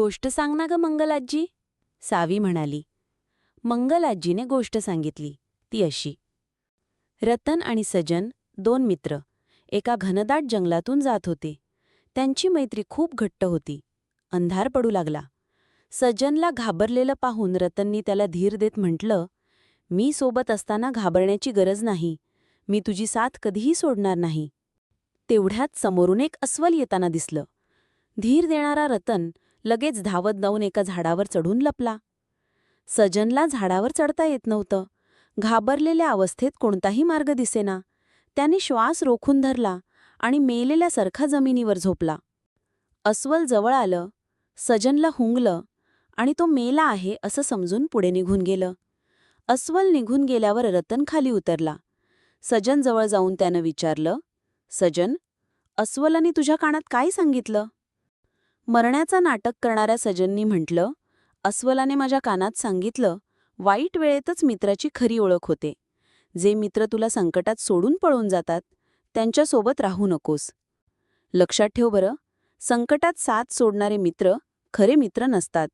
गोष्ट सांग ना ग मंगलाजी. सावी म्हणाली. मंगलाजीने गोष्ट सांगितली. ती अशी. रतन आणि सजन दोन मित्र एका घनदाट जंगलातून जात होते. त्यांची मैत्री खूप घट्ट होती. अंधार पडू लागला. सज्जनला घाबरलेलं पाहून रतननी त्याला धीर देत म्हटलं मी सोबत असताना घाबरण्याची गरज नाही. मी तुझी साथ कधीही सोडणार नाही. तेवढ्यात समोरून एक अस्वल येताना दिसलं. धीर देणारा रतन लगेच धावत जाऊन एका झाडावर चढून लपला. सजनला झाडावर चढता येत नव्हतं. घाबरलेल्या अवस्थेत कोणताही मार्ग दिसेना. त्याने श्वास रोखून धरला आणि मेलेल्यासारखा जमिनीवर झोपला. अस्वल जवळ आलं. सजनला हुंगलं आणि तो मेला आहे असं समजून पुढे निघून गेलं. अस्वल निघून गेल्यावर रतन खाली उतरला. सजन जवळ जाऊन त्यानं विचारलं सजन अस्वलाने तुझ्या कानात काय सांगितलं? मरण्याचं नाटक करणाऱ्या सजननी म्हटलं अस्वलाने माझ्या कानात सांगितलं वाईट वेळेतच मित्राची खरी ओळख होते. जे मित्र तुला संकटात सोडून पळून जातात त्यांच्यासोबत राहू नकोस. लक्षात ठेव बरं संकटात साथ सोडणारे मित्र खरे मित्र नसतात.